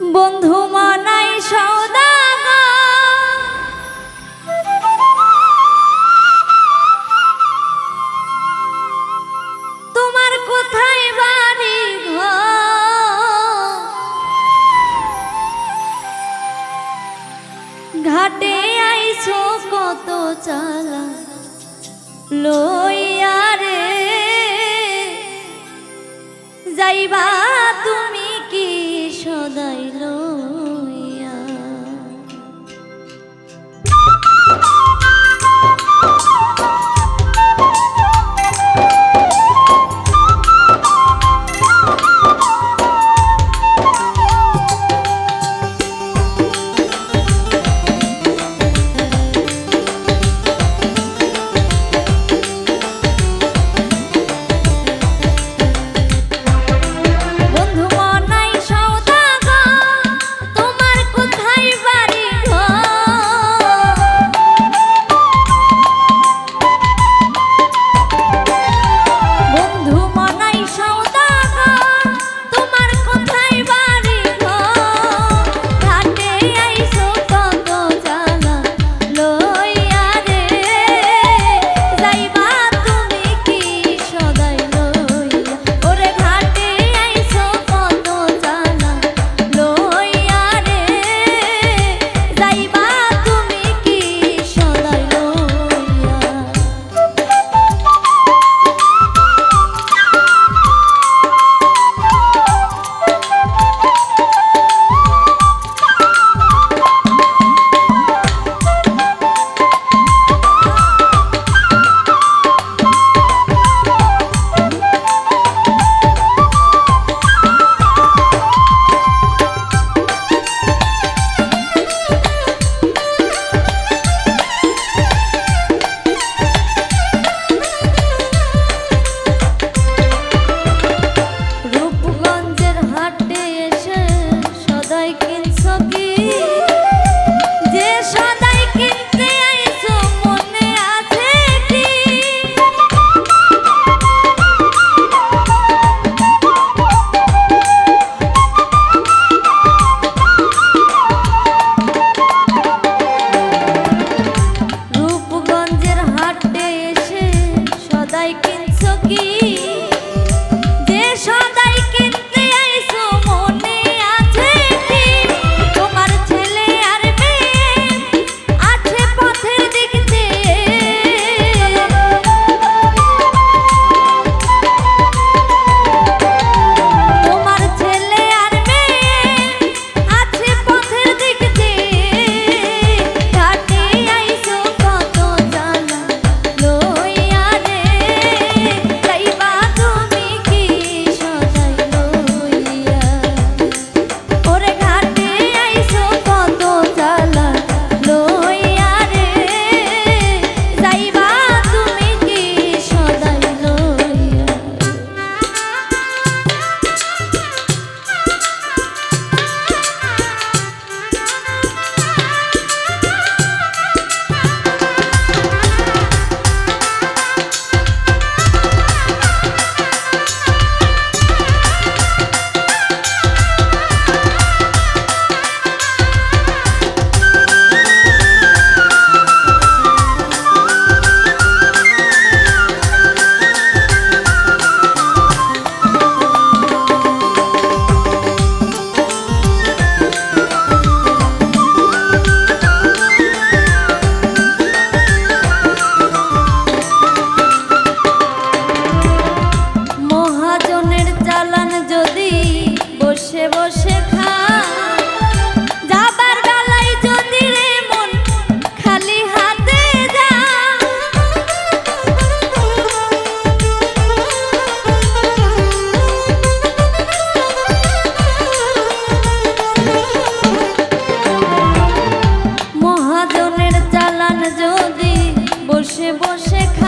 বন্ধু মানাই সৌদাগর। তোমার কোথায় বাড়ি ঘাটে আইছো কত চালা লইয়া রে। যাইবা বসে বসে খা